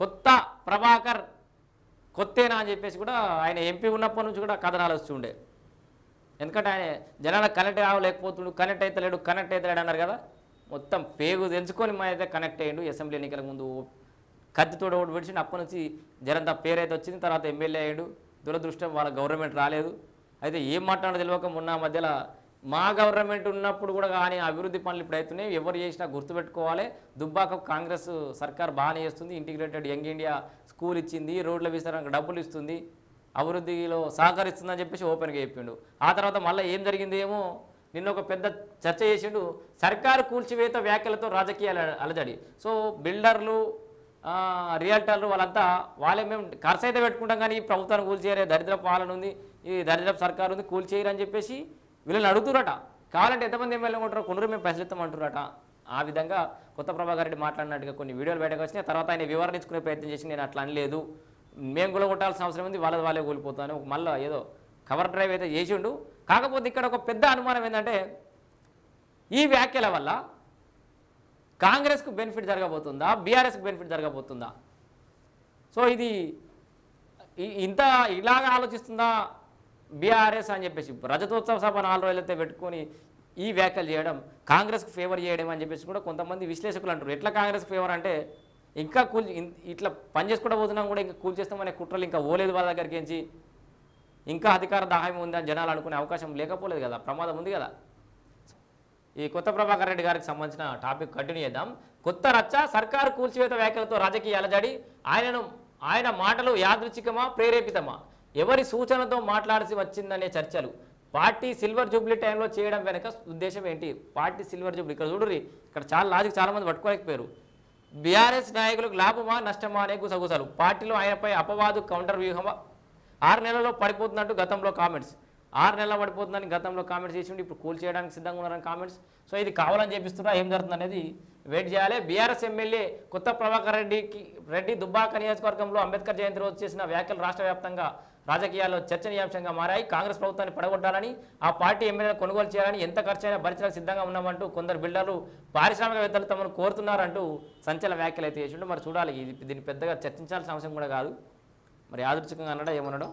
కొత్త ప్రభాకర్ కొత్తేనా అని చెప్పేసి కూడా ఆయన ఎంపీ ఉన్నప్పటి నుంచి కూడా కథనాలు వస్తుండే ఎందుకంటే ఆయన జనాలకు కనెక్ట్ కావలేకపోతుడు కనెక్ట్ అవుతలేడు కనెక్ట్ అవుతలేడు అన్నారు కదా. మొత్తం పేగు తెంచుకొని మా అయితే కనెక్ట్ అయ్యిండు. అసెంబ్లీ ఎన్నికల ముందు కత్తితోడు ఓటు విడిచిండు అప్పటి నుంచి జనంతా పేరైతే వచ్చింది తర్వాత ఎమ్మెల్యే అయ్యాడు. దురదృష్టం వాళ్ళ గవర్నమెంట్ రాలేదు. అయితే ఏం మాట్లాడో తెలియక మొన్న మధ్యలో మా గవర్నమెంట్ ఉన్నప్పుడు కూడా కానీ అభివృద్ధి పనులు ఇప్పుడు అవుతున్నాయి. ఎవరు చేసినా గుర్తుపెట్టుకోవాలి. దుబ్బాక కాంగ్రెస్ సర్కార్ బాగానే చేస్తుంది. ఇంటిగ్రేటెడ్ యంగ్ ఇండియా స్కూల్ ఇచ్చింది. రోడ్ల విస్తరణకు డబ్బులు ఇస్తుంది. అభివృద్ధిలో సహకరిస్తుందని చెప్పేసి ఓపెన్గా చెప్పిండు. ఆ తర్వాత మళ్ళీ ఏం జరిగింది ఏమో? నిన్న ఒక పెద్ద చర్చ చేసిండు. సర్కారు కూల్చివేత వ్యాఖ్యలతో రాజకీయాలు అలజడి. సో బిల్డర్లు రియల్టర్లు వాళ్ళంతా వాళ్ళే మేము ఖర్చు అయితే పెట్టుకుంటాం కానీ ఈ ప్రభుత్వాన్ని కూల్చేయరే. దరిద్ర పాలన ఉంది. ఈ దరిద్ర సర్కారు ఉంది కూల్చేయరని చెప్పేసి వీళ్ళని అడుగుతురట కావాలంటే ఎంతమంది ఎమ్మెల్యే ఉంటారో కొందరు మేము ప్రశ్నిస్తాం ఆ విధంగా కొత్త ప్రభాకర్ రెడ్డి మాట్లాడినట్టుగా కొన్ని వీడియోలు బయటకు వచ్చినాయి. తర్వాత ఆయన వివరణించుకునే ప్రయత్నం చేసి నేను అట్లా అనలేదు. మేము గులగొట్టాల్సిన అవసరం ఉంది. వాళ్ళది వాళ్ళే కూలిపోతాను మళ్ళీ ఏదో కవర్ డ్రైవ్ అయితే చేసిండు. కాకపోతే ఇక్కడ ఒక పెద్ద అనుమానం ఏంటంటే ఈ వ్యాఖ్యల వల్ల కాంగ్రెస్కు బెనిఫిట్ జరగబోతుందా? బీఆర్ఎస్కు బెనిఫిట్ జరగబోతుందా? సో ఇది ఇంత ఇలాగ ఆలోచిస్తుందా? బీఆర్ఎస్ అని చెప్పేసి రజతోత్సవ సభ నాలుగు రోజులైతే పెట్టుకొని ఈ వ్యాఖ్యలు చేయడం కాంగ్రెస్కి ఫేవర్ చేయడం అని చెప్పేసి కూడా కొంతమంది విశ్లేషకులు అంటారు. ఎట్లా కాంగ్రెస్కి ఫేవర్ అంటే ఇంకా కూల్ ఇట్లా పని చేసుకుంటూ పోతున్నాం కూడా ఇంకా కూల్ చేస్తామనే కుట్రలు ఇంకా ఓలేదు వాళ్ళ దగ్గరికి ఎంచి ఇంకా అధికార దాహం ఉందని జనాలు అనుకునే అవకాశం లేకపోలేదు కదా ప్రమాదం ఉంది కదా. ఈ కొత్త ప్రభాకర్ రెడ్డి గారికి సంబంధించిన టాపిక్ కంటిన్యూ చేద్దాం. కొత్త రచ్చ సర్కారు కూల్చివేత వ్యాఖ్యలతో రాజకీయ అలజడి ఆయనను ఆయన మాటలు యాదృచ్ఛికమా ప్రేరేపితమా? ఎవరి సూచనతో మాట్లాడాల్సి వచ్చిందనే చర్చలు. పార్టీ సిల్వర్ జూబ్లీ టైంలో చేయడం వెనక ఉద్దేశం ఏంటి? Party silver jubilee. ఇక్కడ చూడరు ఇక్కడ చాలా లాజిక్ చాలామంది పట్టుకోలేకపోయారు. బీఆర్ఎస్ నాయకులకు లాభమా నష్టమా అనే గుసగుసలు. పార్టీలో ఆయనపై అపవాదు కౌంటర్ వ్యూహమా ఆరు నెలల్లో పడిపోతున్నట్టు గతంలో కామెంట్స్. ఆరు నెలల పడిపోతుందని గతంలో కామెంట్స్ చేసిండు. ఇప్పుడు కూల్ చేయడానికి సిద్ధంగా ఉన్నారని కామెంట్స్. సో ఇది కావాలని చేపిస్తున్నా ఏం జరుగుతుంది అనేది వెయిట్ చేయాలి. బీఆర్ఎస్ ఎమ్మెల్యే కొత్త ప్రభాకర్ రెడ్డికి రెడ్డి దుబ్బాక నియోజకవర్గంలో అంబేద్కర్ జయంతి రోజు చేసిన వ్యాఖ్యలు రాష్ట్ర వ్యాప్తంగా రాజకీయాల్లో చర్చనీయాంశంగా మారాయి. కాంగ్రెస్ ప్రభుత్వాన్ని పడగొట్టాలని ఆ పార్టీ ఎమ్మెల్యేలను కొనుగోలు చేయాలని ఎంత ఖర్చైనా భరించడానికి సిద్ధంగా ఉన్నామంటూ కొందరు బిల్డర్లు పారిశ్రామికవేత్తలు తమను కోరుతున్నారంటూ సంచలన వ్యాఖ్యలు అయితే చేసిండు. మరి చూడాలి ఇది దీన్ని పెద్దగా చర్చించాల్సిన అవసరం కూడా కాదు. మరి యాదృచ్ఛికంగా అన్నాడా ఏమనడం